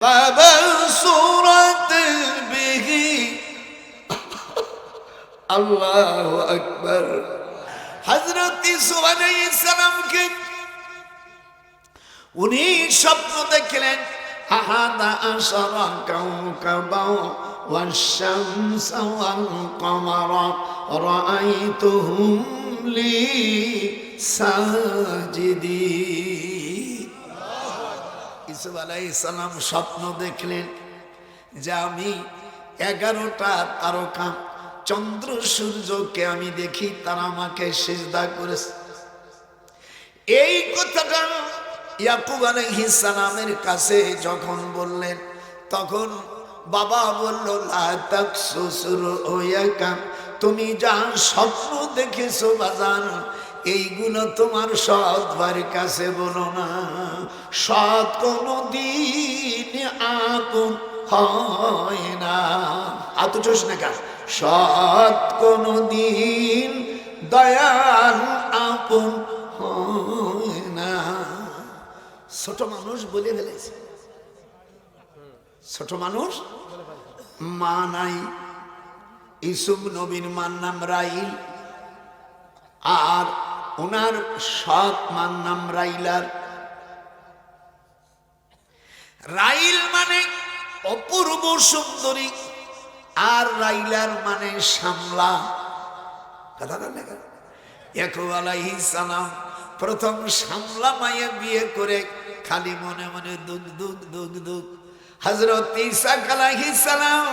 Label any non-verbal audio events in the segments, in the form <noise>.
فبصرت به আল্লাহ আকবর হজরত ইসুফ আলাইসালামকে উনি স্বপ্ন দেখলেন আহাদা আশরা কাউকাবা والشمس والقمر رأيتهم لي ساجدين ইসুফ আলাইসালাম স্বপ্ন দেখলেন যে আমি এগারোটা তারকা, চন্দ্র, সূর্যকে আমি দেখি, তারা আমাকে সেজদা করেছে। এই কথাটা ইয়াকুব আলাইহিস সালামের কাছে যখন বললেন, তখন বাবা বলল তাকসুসুর তুমি যা স্বপ্ন দেখেছ বাজান এইগুলো তোমার সৎ বাড়ির কাছে বলো না। সৎ কোনো দিন আপন হয় না। আত চোষ না কেন? সৎ কোনো দিন দয়াল আপন হয় না। ছোট মানুষ বলে ফেলেছে। ছোট মানুষ মা নাই। ইসুম নবীন মার নাম রাইল। আর ওনার সৎ মান নাম রাইলার। রাইল মানে অপূর্ব সুন্দরী, আর রাইলার মানে সামলা সালাম প্রথম সামলা মায়ে বিয়ে করে খালি মনে মনে দুঃখ দুঃখ দুঃখ দুঃখ হজরত ঈসা আলাইহিস সালাম,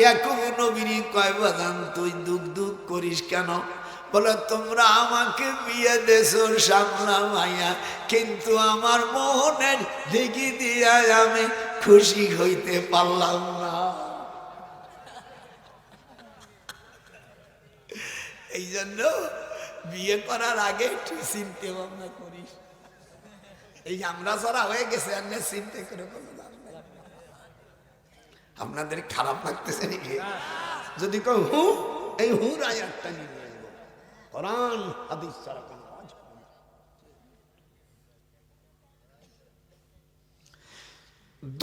ইয়াকুব নবীর কয় বাদান তুই দুঃখ দুঃখ করিস কেন? বলে, তোমরা আমাকে বিয়ে দেছো সামলা মাইয়া, কিন্তু আমার মোহনের দিঘি দিয়া আমি খুশি হইতে পারলাম না। এই জন্য বিয়ে করার আগে একটু চিনতে ভাবনা করিস। এই আমরা যারা হয়ে গেছে, আর চিনতে করে কোনো। আপনাদের খারাপ লাগতেছে নাকি? যদি কেউ হু? এই হুর আয়াতটা নিয়ে আসব কোরআন, হাদিস ছাড়া কোনো কাজ হবে না।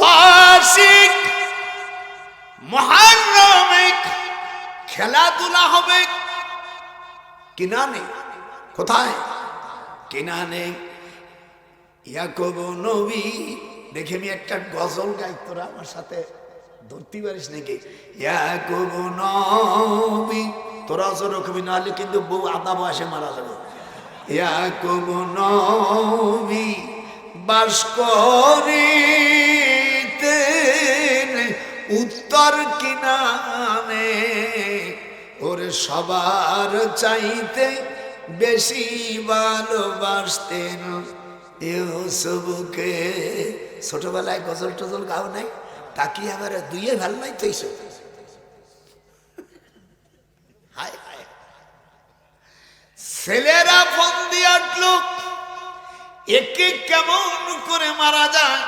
দশিক মহানমিক খেলাধুলা হবে। কিনা নেই কোথায়? কিনা নেই ইয়াকব নবী, দেখে আমি একটা গজল গাই তোরা আমার সাথে, ধরতে পারিস নাকি? ইয়াকব নবী তোরা অসর কবি নাহলে কিন্তু বউ আদা বয়সে মারা যাবে। বাস করিতেন উত্তর কিনানে। ওরে সবার চাইতে বেশি ভালোবাসতেন ছোটবেলায় গজল টজল গাও নাই? তাকি আবার দুইয়ে ভালো নাই তো এইসব হায় হায় ছেলেরা ফোন দিয়ে একে কেমন করে মারা যায়?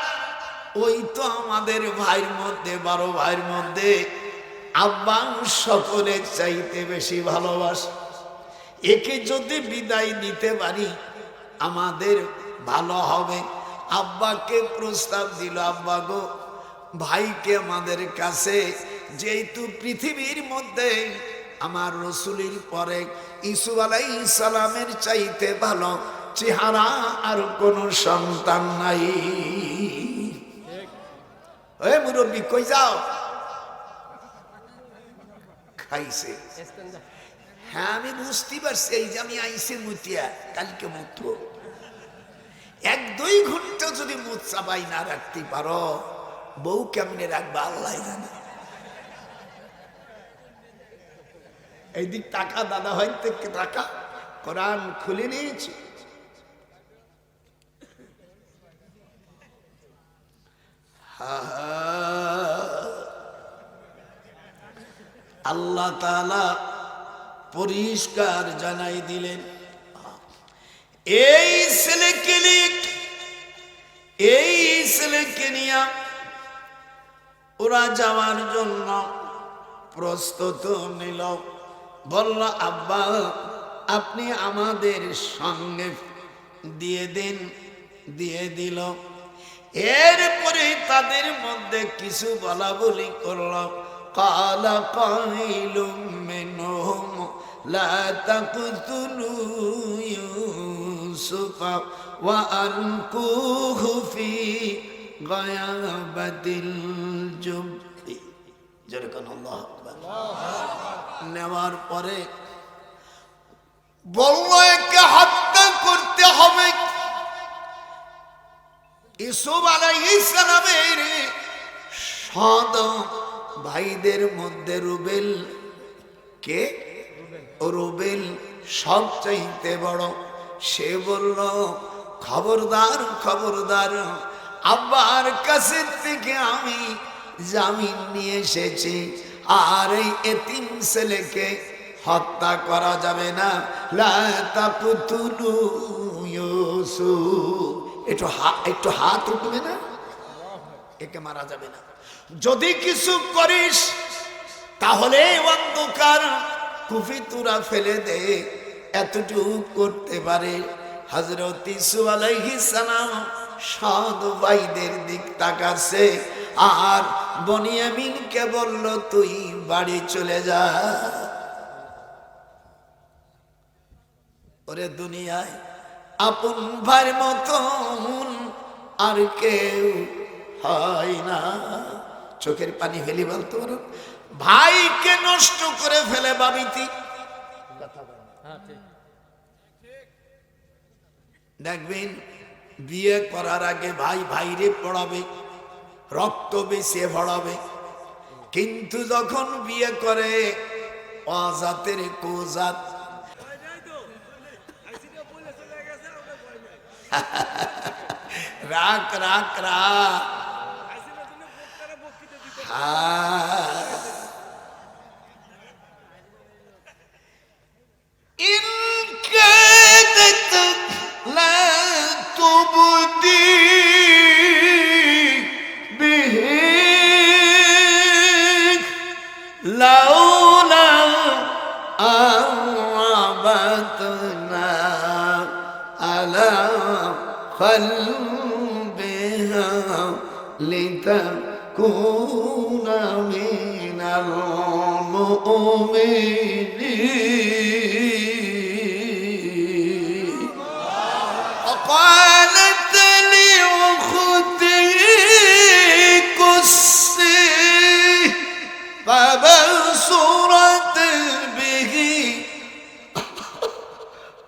ওই তো আমাদের ভাইয়ের মধ্যে বারো ভাইয়ের মধ্যে। আব্বা সকলের চাইতে বেশি ভালোবাসে। একে যদি বিদায় দিতে পারি, আমাদের ভালো হবে। আব্বাকে প্রস্তাব দিল, আব্বা গো, ভাইকে আমাদের কাছে যেহেতু পৃথিবীর মধ্যে, আমার রসুলির পরে ইসু আলাই সালামের চাইতে ভালো চেহারা আর কোনো সন্তান নাই। মুরব্বী, কই যাও? খাইছে। হ্যাঁ আমি বুঝতে পারছি, এই যে আমি আইসে মুতিয়া, কালকে মুতব। এক দুই ঘণ্টা যদি মুখ চাবাই না রাখতে পারো, বউ কেমনে রাখবা, আল্লাহ জানে। এইদিক টাকা, দাদা হয় থেকে টাকা। কোরআন খুলে নিয়েছি। আল্লাহ তালা পরিষ্কার জানাই দিলেন। এই ছেলেকে এই ছেলেকে নিয়ে ওরা যাওয়ার জন্য প্রস্তুত নিল। বলল, আব্বা, আপনি আমাদের সঙ্গে দিয়ে দিন। দিয়ে দিল। এরপরে তাদের মধ্যে কিছু বলা বলি করল। কালা কাইলুম মিনহুম, লা তাকতুলু ইউসুফা ওয়া আলকুহু ফি গায়াবাতিল জুবি যেরকম আল্লাহ নেওয়ার পরে বলল একে হত্যা করতে হবে। ইসুফ আলাইহিসসালামের সদ ভাইদের মধ্যে রুবেল কে? রুবেল সবচাইতে বড়। সে বলল, খবরদার খবরদার, আব্বার কাছে থেকে আমি জামিন নিয়ে এসেছি। আর এই এতিম ছেলেকে হত্যা করা যাবে না। একটু হাত উঠবে না? একে মারা যাবে না। যদি কিছু করিস, তাহলে অন্ধকার কুফি তুরা ফেলে দে। এতটুকু করতে পারে হজরত ইসু সালাম। সাধ ভাইদের দিক তাকাচ্ছে। আর বনিয়ামিনকে বলল তুই বাড়ি চলে যা। ওরে দুনিয়ায় আপন ভাইয়ের মতন আর কেউ হয় না। চোখের পানি ফেলি বলতো পারো ভাইকে নষ্ট করে ফেলে বাবিতি দেখবেন বিয়ে করার আগে ভাই ভাইরে পড়াবে। রক্ত বেশি ভরাবে। কিন্তু যখন বিয়ে করে অজাতের কোজাত। রাখ রাখ রাখ। হ্যাঁ।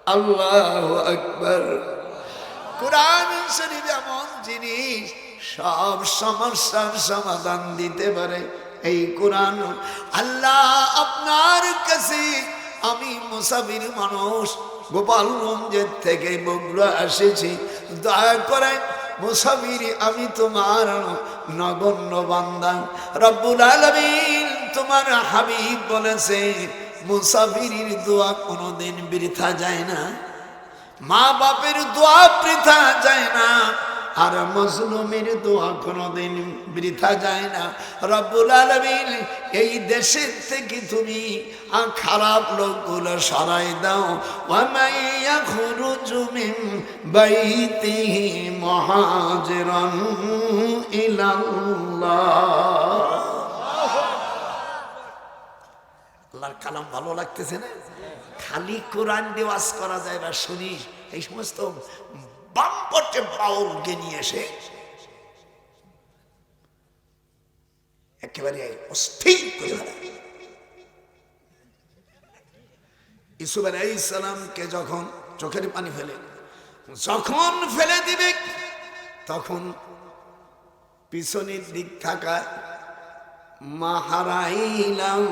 আল্লাহ আকবর। কোরআন শরীফ এমন জিনিস, সব সমস্যার সমাধান দিতে পারে। এই কোরআন, আল্লাহ আপনার কাছে, আমি মুসাফির মানুষ গোপালগঞ্জের থেকে বগুড়া এসেছি। দয়া করে মুসাফির, আমি তোমার নগণ্য বান্দা। রব্বুল আলমিন তোমার হাবিব বলেছে মুসাফিরির দোয়া কোনোদিন বৃথা যায় না। মা বাপের দোয়া বৃথা যায় না। আর মজলুমের দোয়া কোনোদিন বৃথা যায় না। রব্বুল আলমিন, এই দেশের থেকে তুমি আ খারাপ লোকগুলো সরাই দাও। ওয়ামাইয়া খুরুজু বাইতিহি মুহাজিরান ইলাল্লাহ। আল্লাহর কালাম ভালো লাগতেছে না? খালি কোরআন দেওয়াজ করা যায় না শুনি, এই সমস্ত বামপটে বাউলকে নিয়ে এসে একেবারে অস্থির করে ইসুফ আলাইসালামকে যখন চোখের পানি ফেলে, যখন ফেলে দিবে, তখন পিছনের দিক থাকা মাহারাইলাম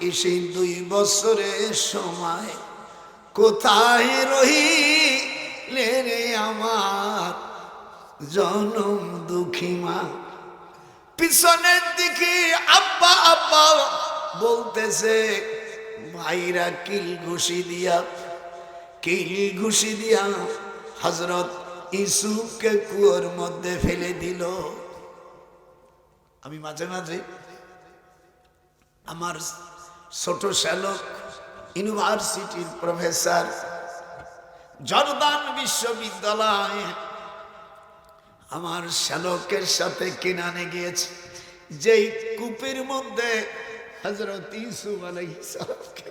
এসে দুই বছরের সময় কোথায় রহিলে রে আমার? জনম দুঃখী মা। পিছনের দিকে আব্বা আব্বা বলতেছে, ভাইরা কিল ঘুষি দিয়া, কিল ঘুষি দিয়া হজরত ইসুফকে কুয়োর মধ্যে ফেলে দিল। আমি মাঝে মাঝে আমার ছোট শ্যালক ইউনিভার্সিটির প্রফেসর জর্দান বিশ্ববিদ্যালয়ে আমার শ্যালকের সাথে কিনানে গিয়েছে, যেই কূপের মধ্যে হজরত ইসুফ আলাইহিস সালামকে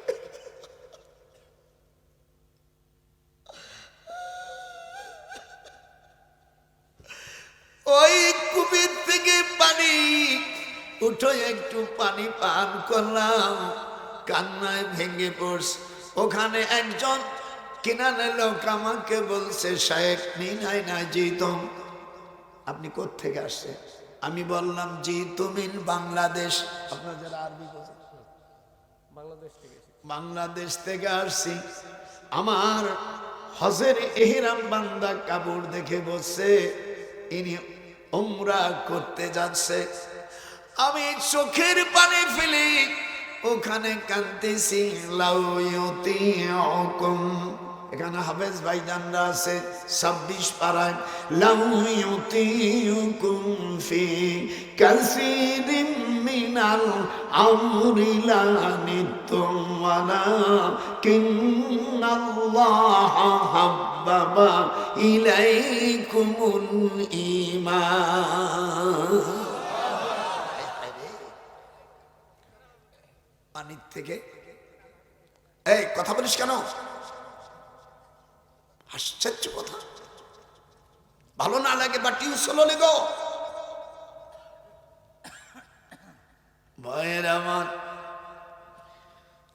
ওই কুপির থেকে উঠো একটু পানি পান করলাম। কান্নায় ভেঙে পড়ছে। ওখানে একজন কিনারে লোক আমাকে বলছে শায়েক নিনাই না জিতম আপনি কোত্থেকে আসছেন? আমি বললাম জি তুমিন বাংলাদেশ। আপনার যারা আরবি বাংলাদেশ থেকে বাংলাদেশ থেকে আসছি। আমার হজের এহিরাম বান্দা কাপড় দেখে বসছে ইনি উমরা করতে যাচ্ছে। আমি চোখের পানি ফেলি, ওখানে কান্দিছি লাউয়তি হুকুম এখানে হাফেজ ভাইজানরা আছে, ছাব্বিশ পাড়ায়, লাউয়তি হুকুম ফি কাসিরিম মিনাল আমরি লানিতুম ওয়ালা কিন্নাল্লাহ হাব্বাবা ইলাইকুমুল ঈমান পানির থেকে এই কথা বলিস কেন আশ্চর্য কথা ভালো না লাগে বা টিউশন লেগো ভয়ের আমার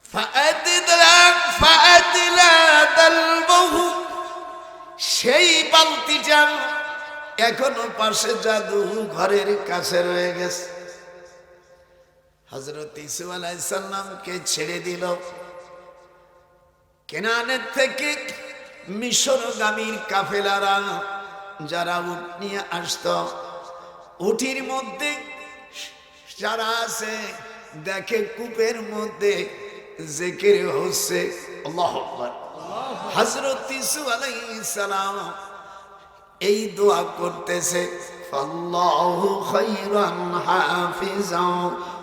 فأدلك فأدلك البه সেই বালতিটা এখনও পাশে জাদু ঘরের কাছে রয়ে গেছে। হজরত ইসু আলাইসাল্লামকে ছেড়ে দিল। কেনানের থেকে মিশরগামীর কাফেলারা যারা উট নিয়ে আসত উঠির মধ্যে যারা আছে, দেখে কূপের মধ্যে জেকের হচ্ছে। আল্লাহ হজরত ইসু সালাম এই দোয়া করতেছে খাইরান হাফিজা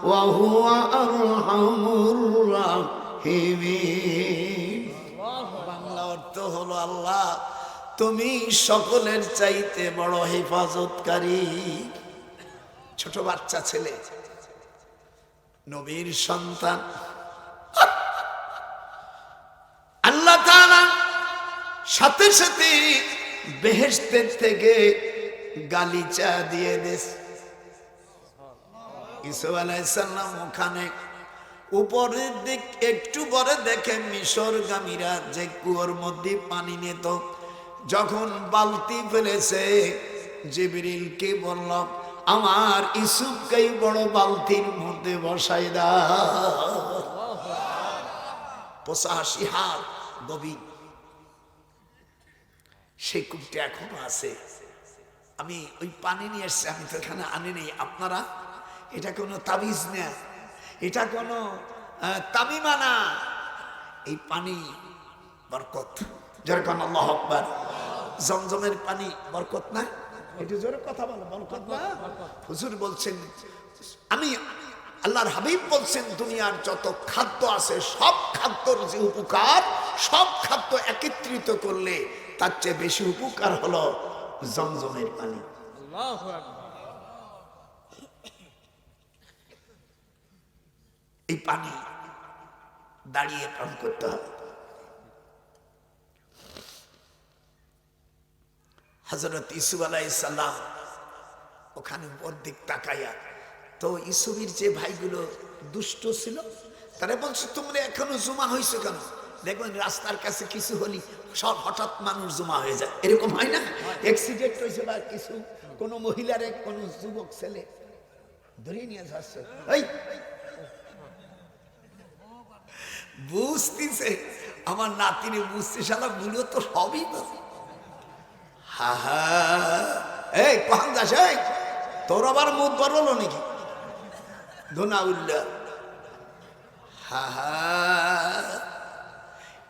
ওয়া হুয়া আরহামুর রাহিমিন। বাংলা অর্থ হলো, আল্লাহ, তুমি সকলের চাইতে বড় হেফাজতকারী। ছোট বাচ্চা ছেলে, নবীর সন্তান আল্লাহ তাআলা সাথে সাথে বেহেশতের থেকে গালিচা দিয়ে দিস। ইসু আলাইসাল্লাম ওখানে উপরের দিক একটু পরে দেখে মিশরগামীরা যে কুয়োর মধ্যে পানি নিত। যখন বালতি ফেলেছে, জিবরিলকে বলল, আমার ইসুফকেই বড় বালতির মধ্যে বসাই দা পঁচাশি হাত গভীর। সেই কূপটা এখনও আছে। আমি ওই পানি নিয়ে এসছি, আমি তো এখানে আনি নেই। আপনারা, এটা কোনো তাবিজ না। এটা কোনো তামিমা না। এই পানি বরকত। যেরকম আল্লাহ আকবার। জমজমের পানি বরকত না? একটু জোরে কথা বলো, বরকত না? হুজুর বলছেন, আমি আল্লাহর হাবিব বলছেন, দুনিয়ার যত খাদ্য আছে, সব খাদ্যর যে উপকার, সব খাদ্য একত্রিত করলে তার চেয়ে বেশি উপকার হলো জমজমের পানি। এই পানি দাঁড়িয়ে পান করতে হবে। হজরত ইসুফ আলাইসাল্লাম ওখানে ওর দিক তাকাইয়া তো ইসুফির যে ভাইগুলো দুষ্ট ছিল তারা বলছে তোমরা এখনও জমা হয়েছে কেন? দেখবেন রাস্তার কাছে কিছু হলি সব হঠাৎ মানুষ জমা হয়ে যায়। এরকম হয় না? অ্যাক্সিডেন্ট হয়েছে বা কিছু, কোনো মহিলারে কোনো যুবক ছেলে। ধরে নিয়ে যাচ্ছে। বুঝতেছে? আমার নাতিনে বুঝতে শালা গুলো তো। সবই এই কখন যাস এই! তোর আবার মুখ বড় নাকি? ধোনা উল্লা হা হা।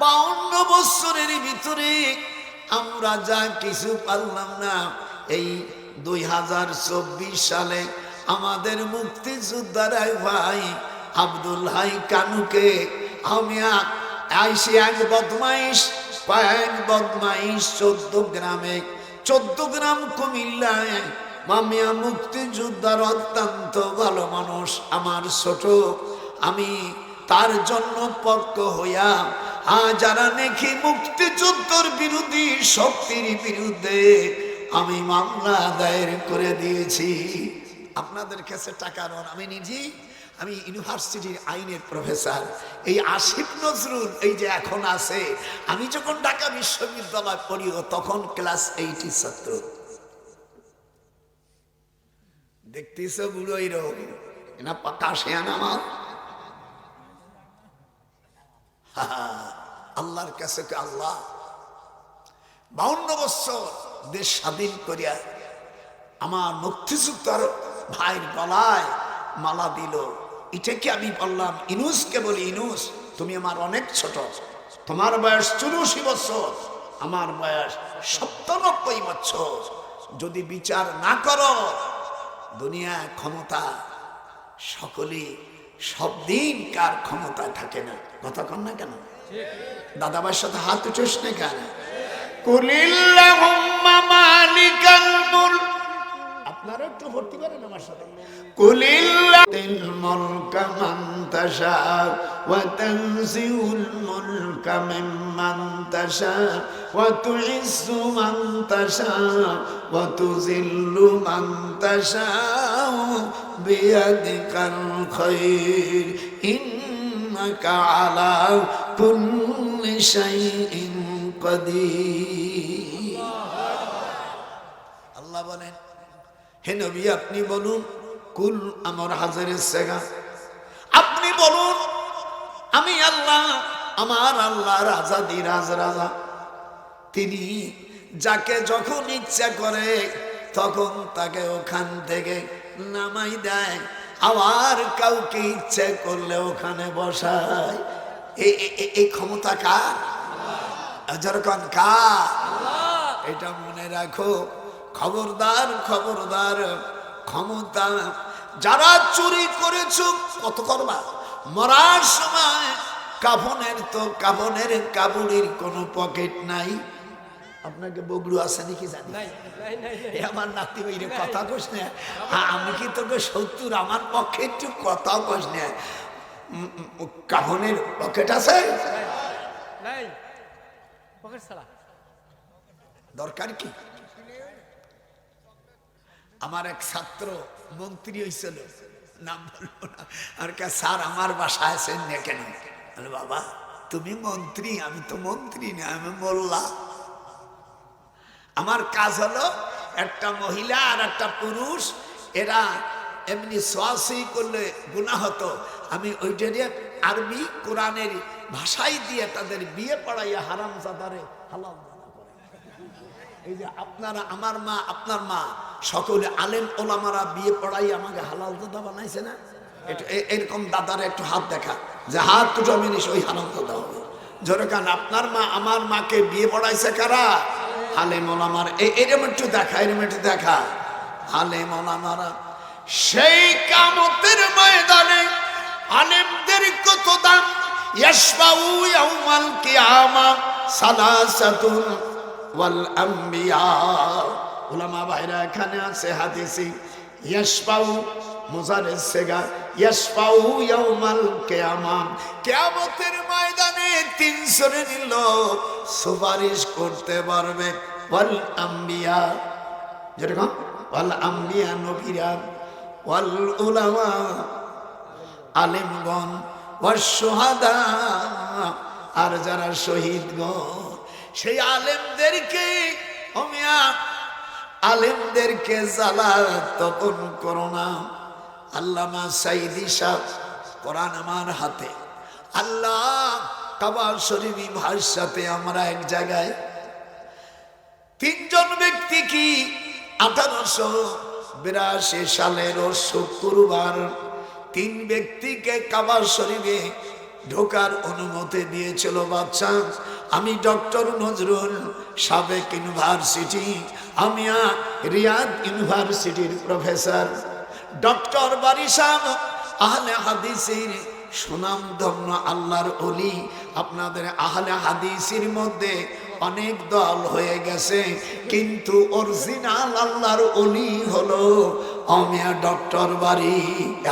বাউন্ন বছরের ভিতরে আমরা যা কিছু পারলাম না, এই দুই হাজার চব্বিশ সালে আমাদের মুক্তিযোদ্ধারাই ভাই আব্দুল হাই কানুকে, আমি আইসি এক বদমাইশ কয়েক বদমাইশ চোদ্দ গ্রামে, চোদ্দ গ্রাম কুমিল্লায়। মামিয়া মুক্তিযোদ্ধার অত্যন্ত ভালো মানুষ, আমার ছোট। আমি তার জন্য পক্ষ হইয়া যারা নাকি মুক্তিযুদ্ধর বিরোধী শক্তির বিরুদ্ধে আমি মামলা দায়ের করে দিয়েছি। আপনাদের কাছে টাকা নন আমি নিজেই আমি ইউনিভার্সিটির আইনের প্রফেসর। এই আসিফ নজরুল এই যে এখন আছে, আমি যখন ঢাকা বিশ্ববিদ্যালয় পড়িও তখন ক্লাস এইটি ছাত্র। দেখতেছ বুড়ো এইরকম এনা পাকা শেয়ান আমার <laughs> আল্লাহর কাছে আল্লাহ। বাউন্ন বছর দেশ স্বাধীন করিয়া আমার মুক্তিযুক্তর ভাইয়ের গলায় মালা দিল। এটাকে আমি বললাম? ইনুসকে বলি, ইনুস, তুমি আমার অনেক ছোট। তোমার বয়স চুরাশি বছর, আমার বয়স সপ্তানব্বই বছর। যদি বিচার না করো দুনিয়া ক্ষমতা সকলে সব দিন কার ক্ষমতা থাকে না? কথা কন না কেন? দাদাবার সাথে হাত উঠোস না কেন? কুলিল্লাহ মালিকাল মুলক। আপনারা একটু ভর্তি করেন আমার সাথে। কুলিল্লাহিল মুলকা মান তাশা ওয়া তানজিউল মুলকা মিম্মান তাশা ওয়া তুইজ্জু মান তাশা ওয়া তুযিল্লু মান তাশা বিয়াদিকাল খায়র ইন্নাকা আলা কুল্লি শাইইন বলেন হে নবী, আপনি বলুন, কুল আমার হাজারের সেগা আপনি বলুন, আমি আল্লাহ, আমার আল্লাহ রাজা দি রাজ। তিনি যাকে যখন ইচ্ছা করে, তখন তাকে ওখান থেকে নামাই দেয়। আবার কাউকে ইচ্ছে করলে ওখানে বসায়। এই ক্ষমতা কার? যেরকম কার এটা মনে রাখো খবরদার খবরদার ক্ষমতা। যারা চুরি করেছ কত করবা? মরার সময় কাফনের তো কাফনের কাবুলির কোনো পকেট নাই। আপনাকে বগলু আছে নাকি জানি। এ আমার নাতি ভাই কথা কস না। আমি কি তোকে সত্তর আমার পক্ষে একটু কথা কস না। উম, পকেট আছে? দরকার কি? আমার এক ছাত্র মন্ত্রী হয়েছিল নাম বলব না। আর কে, স্যার, আমার বাসায় আছেন না কেন? বাবা, তুমি মন্ত্রী, আমি তো মন্ত্রী না, আমি মোল্লা। আমার কাজ হলো একটা মহিলা আর একটা পুরুষ, এরা এমনি সোয়াশি করলে গুণা হতো। আমি ওইটারে আরবি কোরআনের ভাষাই দিয়ে তাদের বিয়ে পড়াইয়া হারাম জাদারে হালাল এই যে আপনারা, আমার মা, আপনার মা সকলে আলেম ওলামারা বিয়ে পড়াই আমাকে হালাল দাদা বানাইছে না? এরকম দাদার একটু হাত দেখা। যে হাত দুটো মিনিস ওই হালাল দাদা হবে। জোরে কান, আপনার মা, আমার মাকে বিয়ে পড়াইছে কারা? আলেম ওলামার এরম একটু দেখা, এরম একটু দেখা। আলেম ওলামারা, সেই কামতের ময়দানে আলেমদের কত দাম? ইয়াসবাউ ইয়াউমাল কিয়ামা সালাসাতুন ওয়াল আম্বিয়া। উলামা ভাইরা এখানে আছে, হাদিসি। ইয়াসবাউ মুজারের সেগা। ইয়াসবাউ ইয়াউমাল কিয়ামা। কিয়ামতের ময়দানে তিন শ্রেণির লোক সুপারিশ করতে পারবে। ওয়াল আম্বিয়া, যেরকম ওয়াল আম্বিয়া নবীরা, ওয়াল উলামা আলেমগণ ওয়াসহাদা আর যারা শহীদগণ, সেই আলেমদেরকে অমিয়া আলেমদেরকে জ্বালা তপন করো না। আল্লামা সাইদি সাহ কোরআন আমার হাতে। আল্লাহ কাবার শরীফি ভাষাতে আমরা এক জায়গায়। তিনজন ব্যক্তি কি আঠারোশো বিরাশি সালের শুক্রবার তিন ব্যক্তিকে কাবার শরীফে ঢোকার অনুমতি দিয়েছিল বাচ্চা আমি ডক্টর নজরুল সাবেক ইউনিভার্সিটি আমি আর রিয়াদ ইউনিভার্সিটির প্রফেসর। ডক্টর বারিসাম আহলে হাদিসের সুনাম ধন্য আল্লাহর অলি আপনাদের আহলে হাদিসের মধ্যে অনেক দল হয়ে গেছে, কিন্তু অরিজিনাল আল্লাহর অলি হলো অমিয়া ডক্টর বাড়ি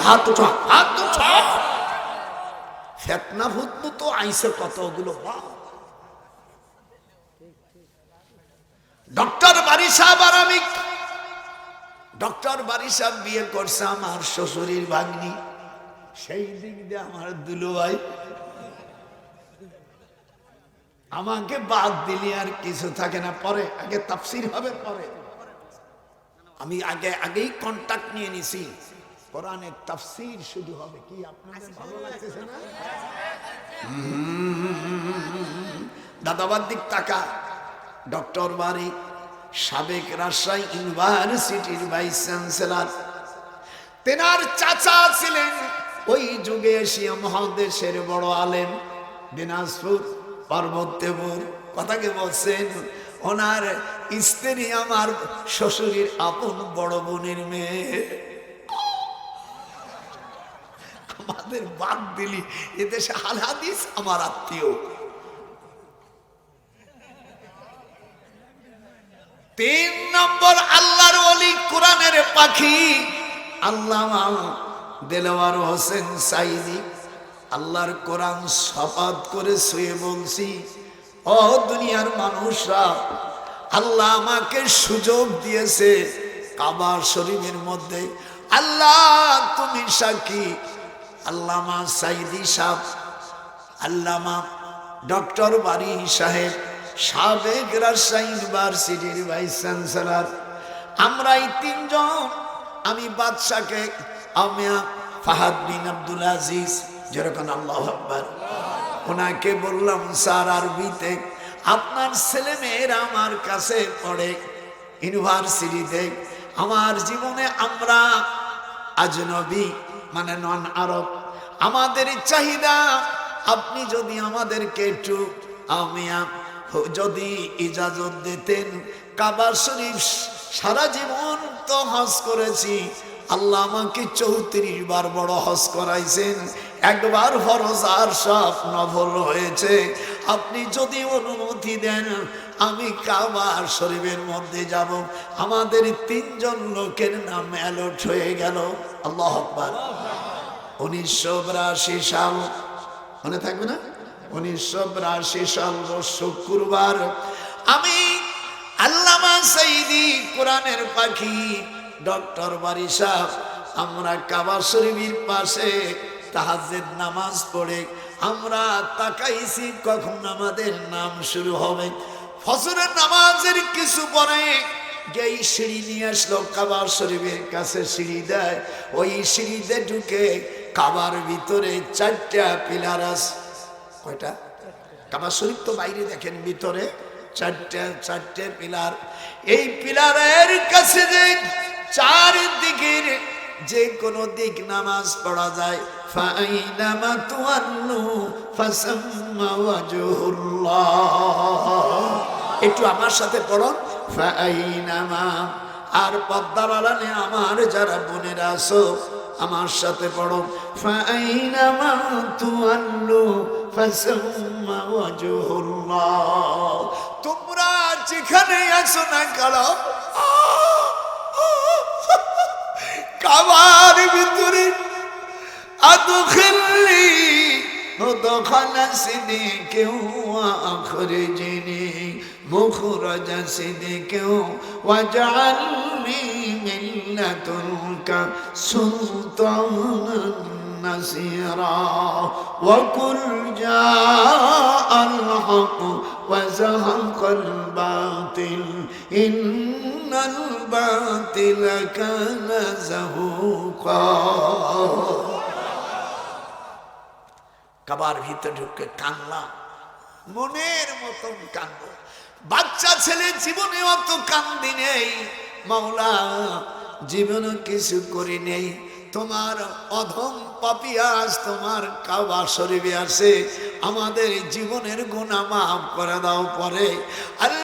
হাত উঠা হাত উঠা। ফেতনা ভূত তো আইসে কতগুলো বাপ। ডক্টর বাড়ি সাহেব আর আমি। ডক্টর বাড়ি সাহেব বিয়ে করছে আমার শ্বশুরের ভাগ্নি। সেই দিক দিয়ে আমার দুলু ভাই। আমাকে বাদ দিলি আর কিছু থাকে না পরে আগে তাফসির হবে পরে। আমি আগে আগেই কন্টাক্ট নিয়ে নিছি। কোরআনের তাফসির শুধু হবে কি আপনাদের ভালো লাগতেছে না? দাদাবার দিক টাকা ডক্টর বাড়ি সাবেক রাজশাহী ইউনিভার্সিটির ভাইস চ্যান্সেলার। তেনার চাচা ছিলেন ওই যুগে এশিয়া মহাদেশের বড় আলেম, দিনাজপুর, পার্বত্যপুর, কথাকে বলছেন, ওনার স্ত্রী আমার শ্বশুরের আপন বড় বোনের মেয়ে। আমাদের বাদ দিলি, এদেশে হাল হাদিস আমার আত্মীয়। তিন নম্বর আল্লাহর অলি কোরআনের পাখি আল্লাহ দেলোয়ার হোসেন সাইদি। আল্লাহর কোরআন শপথ করে শুয়ে বলছি, ও দুনিয়ার মানুষরা, আল্লাহ আমাকে সুযোগ দিয়েছে কাবার শরীফের মধ্যে। আল্লাহ, তুমি সাক্ষী? আল্লামা সাইদি সাহ আল্লামা ডক্টর বারি সাহেব সাবেক রাজশাহী ইউনিভার্সিটির ভাইস চ্যান্সেলর। আমরা এই তিনজন, আমি বাদশাকে আমিয়া ফাহাদ বিন আব্দুল আজিজ, যেরকম আল্লাহ আকবর। ওনাকে বললাম, স্যার, আরবিতে আপনার ছেলে মেয়েরা আমার কাছে পড়ে ইউনিভার্সিটিতে। আমার জীবনে আমরা আজনবী মানে নন আরব। আমাদের চাহিদা, আপনি যদি আমাদেরকে একটু আমিয়া যদি ইজাজত দিতেন, কাবা শরীফ সারা জীবন তো হজ করেছি। আল্লাহ আমাকে চৌত্রিশ বার বড় হজ করাইছেন। একবার ফরজ আর সব নফল হয়েছে। আপনি যদি অনুমতি দেন, আমি কাবার শরীফের মধ্যে যাব। আমাদের তিনজন লোকের নাম অ্যালট হয়ে গেল। আল্লাহ উনিশশো বিরাশি সাল। মনে থাকবে না? উনিশশো বিরাশি সাল শুক্রবার। আমি আল্লামা সাইদি কোরআনের পাখি, ডক্টর আমরা কাবা পাশে তাহাজের নামাজ পড়ে, আমরা তাকাইছি কখন আমাদের নাম শুরু হবে। ফসরের নামাজের কিছু পরে যেই সিঁড়ি নিয়ে আসলো কাবার শরীফের কাছে সিঁড়ি দেয়। ওই সিঁড়িতে ঢুকে কাবার ভিতরে চারটা পিলার আছে। কয়টা? কাবার শরীফ তো বাইরে দেখেন, ভিতরে চারটে চারটে পিলার। এই পিলারের কাছে যে চারিদিকের যে কোনো দিক নামাজ পড়া যায়। ফাইনামা একটু আমার সাথে পড়ুন। ফাইনামা আর পদ্মার আলানে আমার যারা বোনেরা আছো আমার সাথে পড়ো ফাইনামা তুয়াল্লু ফাসাম্মা ওয়াজহুল্লাহ তোমরা যেখানে আছো না কারো কাবার ভিতরে আদখলি ودخل صديق وأخرجني مخرج صديق واجعل لي من لدنك سلطانا نصيرا وقل جاء الحق وزهق الباطل إن الباطل كان زهوقا কাবার ভিতরে ঢুকে কানলাম মনের মতন কান্দ বাচ্চা ছেলে জীবনে অত কান্দি নেই মাওলা জীবনে কিছু করি নেই। তোমার অধম পাপিয়াস তোমার কাবা শরীফে আছে। আমাদের জীবনের গুণা মাফ করে দাও পরে। আরে